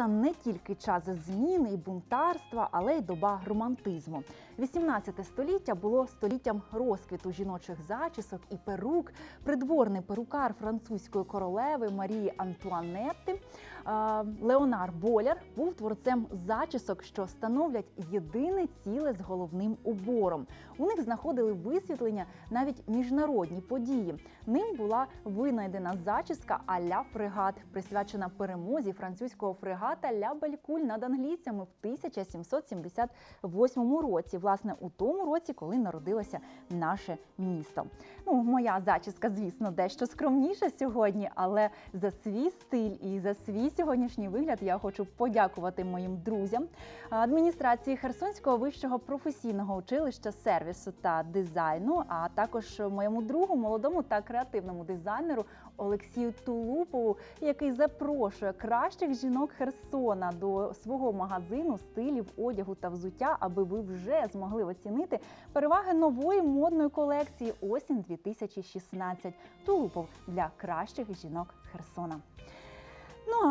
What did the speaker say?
міста не тільки час змін і бунтарства, але й доба романтизму. 18 століття було століттям розквіту жіночих зачісок і перук. Придворний перукар французької королеви Марії Антуанетти Леонар Боляр був творцем зачісок, що становлять єдине ціле з головним убором. У них знаходили висвітлення навіть міжнародні події. Ним була винайдена зачіска а-ля фрегат, присвячена перемозі французького фрегата Ля Белькуль над англійцями в 1778 році. Власне, у тому році, коли народилося наше місто. Ну, моя зачіска, звісно, дещо скромніша сьогодні, але за свій стиль і за свій сьогоднішній вигляд я хочу подякувати моїм друзям адміністрації Херсонського вищого професійного училища сервісу та дизайну, а також моєму другу, молодому та креативному дизайнеру Олексію Тулупову, який запрошує кращих жінок Херсона до свого магазину стилів одягу та взуття, аби ви вже змогли оцінити переваги нової модної колекції осінь 2016. Тулупов для кращих жінок Херсона. Ну